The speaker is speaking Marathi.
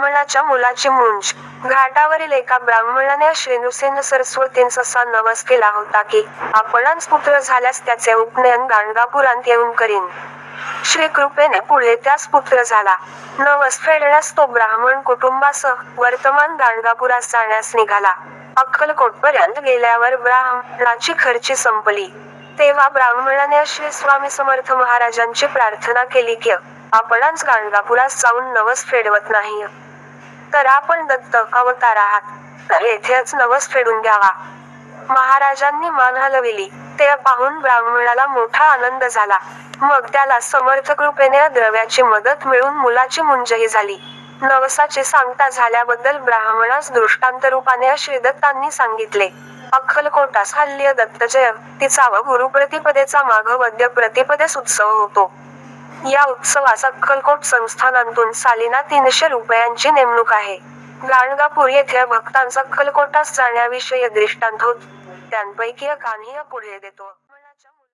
ब्राह्मणाच्या मुलाची मुंज. घाटावरील एका ब्राह्मणाने श्रीनुसेन सरस्वतींचा असा नवस केला होता की आपणांस पुत्र झाल्यास त्याचे उपनयन गाणगापुरांत येऊन करीन. श्री कृपेने पुढे त्यास पुत्र झाला. नवस फेडण्यास तो ब्राह्मण कुटुंबासह वर्तमान गाणगापुरास जाण्यास निघाला. अक्कलकोटपर्यंत गेल्यावर ब्राह्मणाची खर्ची संपली. तेव्हा ब्राह्मणाने श्री स्वामी समर्थ महाराजांची प्रार्थना केली की आपणास गाणगापुरास जाऊन नवस फेडवत नाही. तर आपण दत्त अवतार आहात. तर येथेच नवस फेडून घ्यावा. महाराजांनी मान हलविली. ते पाहून ब्राह्मणाला मोठा आनंद झाला. मग त्याला समर्थ कृपेने द्रव्याची मदत मिळून मुलाची मुंजही झाली. नवसाची सांगता झाल्याबद्दल ब्राह्मणास दृष्टांत रूपाने श्रीदत्तांनी सांगितले. अक्कलकोटास हल्लीय दत्तजय तिचा व गुरुप्रतिपदेचा माघ वद्य प्रतिपदेस उत्सव होतो. या उत्सवास अक्कलकोट संस्थानातून सालिना तीनशे रुपयांची नेमणूक आहे. गाणगापूर येथे भक्तांचा अक्कलकोटास जाण्याविषयी दृष्टांत होत त्यांपैकी एक कान्ही पुढे देतो